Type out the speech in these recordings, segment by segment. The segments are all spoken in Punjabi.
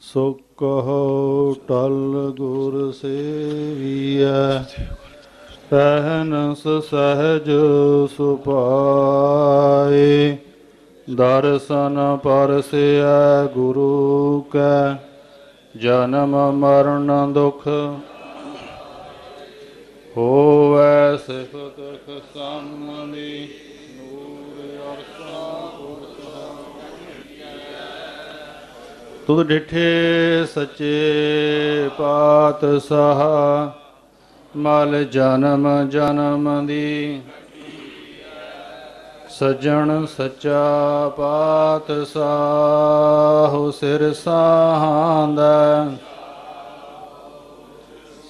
ਸੋ ਕਹੋ ਟਲ ਗੁਰ ਸੇਵੀਐ ਸਹਿਨਸ ਸਹਜ ਸੁਪਾਏ ਦਰਸ਼ਨ ਪਰਸਿਐ ਗੁਰੂ ਕੈ, ਜਨਮ ਮਰਨ ਦੁਖ ਹੋਵੈ ਸਿਫਤ ਖਸਮਨੀ ਤੁਧ ਡਿਠੇ ਸੱਚੇ ਪਾਤਸ਼ਾਹ, ਮਲ ਜਨਮ ਜਨਮ ਦੀ। ਸਜਣ ਸੱਚਾ ਪਾਤਸ਼ਾਹ, ਸਿਰ ਸਾਹਾਂਦਾ।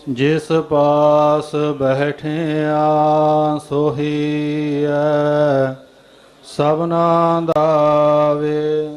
ਜਿਸ ਪਾਸ ਬੈਠਿਆ ਸੋਹੀਐ ਸਭਨਾ ਦਾ ਵੇ।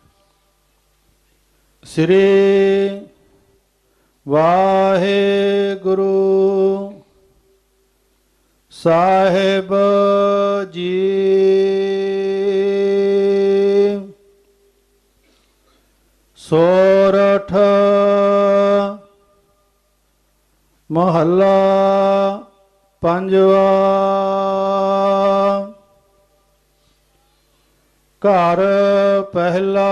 ਸ੍ਰੀ ਵਾਹਿਗੁਰੂ ਸਾਹਿਬ ਜੀ। ਸੋਰਠ ਮਹੱਲਾ ਪੰਜਵਾ ਘਰ ਪਹਿਲਾ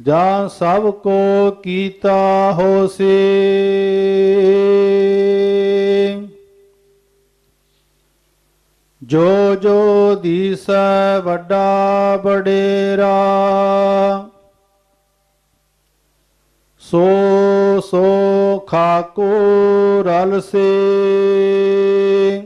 ਜਾਂ ਸਭ ਕੋ ਕੀਤਾ ਹੋਸੀ। ਜੋ ਜੋ ਦੀਸੈ ਵੱਡਾ ਬਡੇਰਾ ਸੋ ਸੋ ਖਾਕੋ ਰਲ ਸੇ।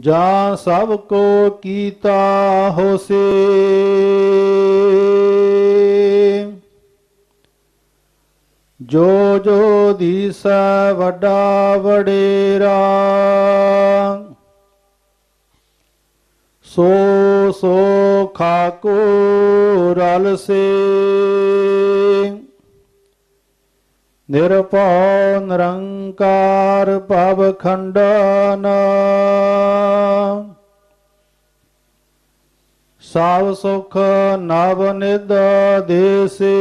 ਜਾਂ ਸਭ ਕੋ ਕੀਤਾ ਹੋਸੇ। ਜੋ ਜੋ ਦੀਸੈ ਵੱਡਾ ਵਡੇਰਾ, ਸੋ ਸੋ ਖਾਕੋ ਰਲ ਸੇ। ਨਿਰਭਉ ਨਿਰੰਕਾਰ ਭਵ ਖੰਡਨ। ਸਭ ਸੁਖ ਨਵ ਨਿਦ ਦੇਸੇ।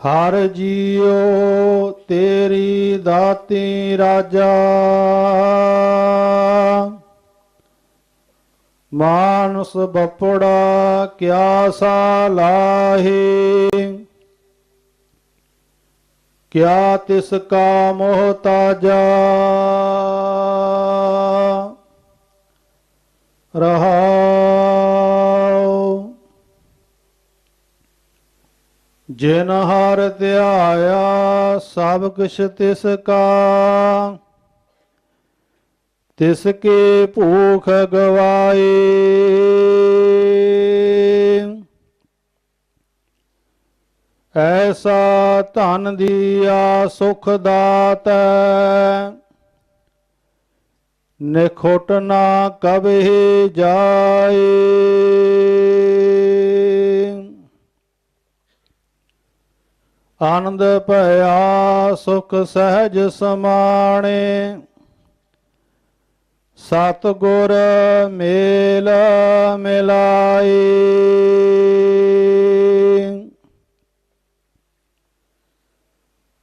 ਹਰ ਜੀਉ ਤੇਰੀ ਦਾਤੀ ਰਾਜਾ। ਮਾਨਸ ਬਪੜਾ ਕਿਆ ਸਾ ਲਾਹੇ? ਕਿਆ ਤਿਸ ਕਾ ਮੋਹਤਾਜਾ ਰਹਾਉ। ਜਿਨ ਹਰ ਧਿਆਇਆ ਸਭ ਕੁਛ ਤਿਸ ਕਾ। ਤਿਸ ਕੇ ਭੂਖ ਗਵਾਏ। ਐਸਾ ਧਨ ਦੀਆ ਸੁਖ ਦਾਤੈ, ਨਿਖੁੱਟ ਨਾ ਕਬਹਿ ਜਾਏ। ਆਨੰਦ ਭਇਆ ਸੁਖ ਸਹਿਜ ਸਮਾਣੇ ਸਤ ਗੁਰ ਮੇਲ ਮਿਲਾਈ।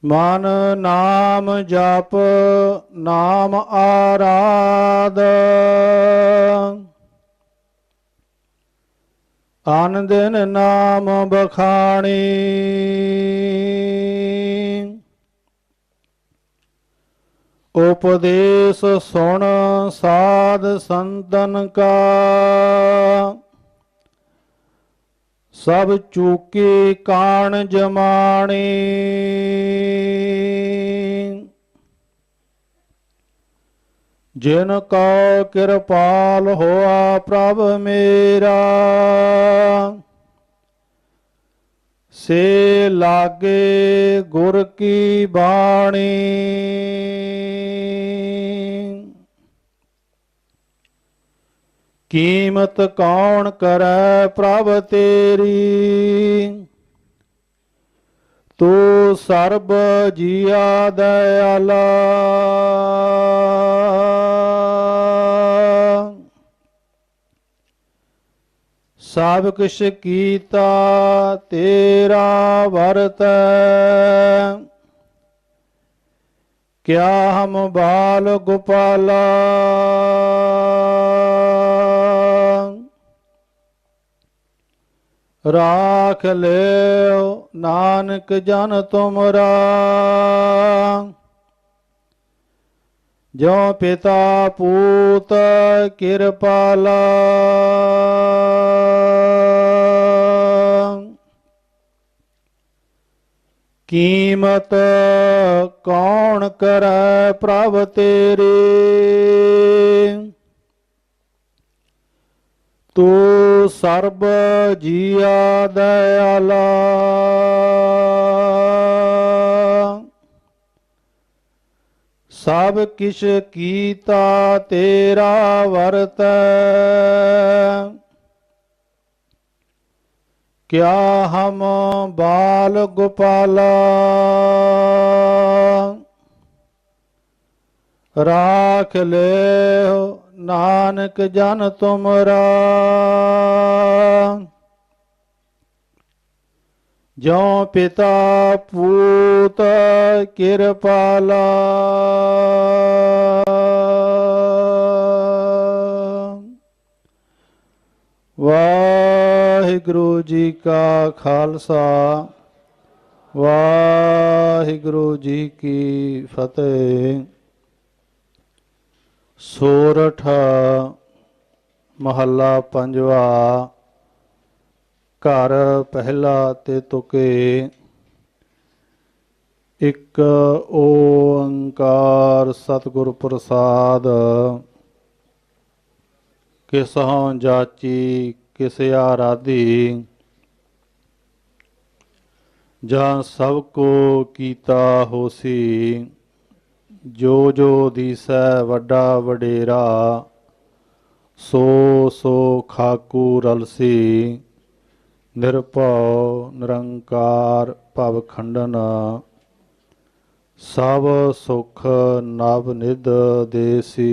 ਮਨ ਨਾਮ ਜਪ ਨਾਮ ਆਰਾਧ। ਆਨ ਦਿਨ ਨਾਮ ਬਖਾਣੀ। ਉਪਦੇਸ਼ ਸੁਣ ਸਾਧ ਸੰਤਨ ਕਾ। ਸਭ ਚੂਕੇ ਕਾਣ ਜਮਾਣੀ। ਜਿਨ ਕੋ ਕਿਰਪਾਲ ਹੋਆ ਪ੍ਰਭ ਮੇਰਾ। ਸੇ ਲਾਗੇ ਗੁਰ ਕੀ ਬਾਣੀ। ਕੀਮਤ ਕੌਣ ਕਰੈ ਪ੍ਰਭ ਤੇਰੀ? ਤੂੰ ਸਰਬ ਜੀਆ ਦਇਆਲਾ ਸਭ ਕਿਛ ਕੀਤਾ ਤੇਰਾ ਵਰਤੈ। ਕਿਆ ਹਮ ਬਾਲ ਗੋਪਾਲਾ? ਰਾਖ ਲਿਓ ਨਾਨਕ ਜਨ ਤੁਮਰਾ। ਜੋ ਪਿਤਾ ਪੂਤ ਕਿਰਪਾਲਾ। ਕੀਮਤ ਕੌਣ ਕਰੈ ਪ੍ਰਭ ਤੇਰੇ? ਤੂੰ ਸਰਬ ਜੀਆ ਦਇਆਲਾ। ਸਭ ਕਿਛ ਕੀਤਾ ਤੇਰਾ ਵਰਤੈ। ਕਿਆ ਹਮ ਬਾਲ ਗੋਪਾਲਾ? ਰਾਖ ਲਿਓ ਨਾਨਕ ਜਨ ਤੁਮਰਾ। ਜੋ ਪਿਤਾ ਪੂਤ ਕਿਰਪਾਲਾ। ਵਾਹਿਗੁਰੂ ਜੀ ਕਾ ਖਾਲਸਾ, ਵਾਹਿਗੁਰੂ ਜੀ ਕੀ ਫਤਿਹ। ਸੋਰਠ ਮਹੱਲਾ ਪੰਜਵਾ, ਘਰ ਪਹਿਲਾ ਤੇ ਤੁਕੇ। ਇੱਕ ਓੰਕਾਰ ਸਤਿਗੁਰ ਪ੍ਰਸਾਦ, ਕਿਸਹੋਂ ਜਾਚੀ ਕਿਸ ਆਰਾਧੀ? ਜਾਂ ਸਭ ਕੋ ਕੀਤਾ ਹੋਸੀ? ਜੋ ਜੋ ਦੀਸੈ ਵੱਡਾ ਵਡੇਰਾ, ਸੋ ਸੋ ਖਾਕੂ ਰਲਸੀ। ਨਿਰਭਉ ਨਿਰੰਕਾਰ ਭਵ ਖੰਡਨ। ਸਭ ਸੁਖ ਨਵ ਨਿਧ ਦੇਸੀ।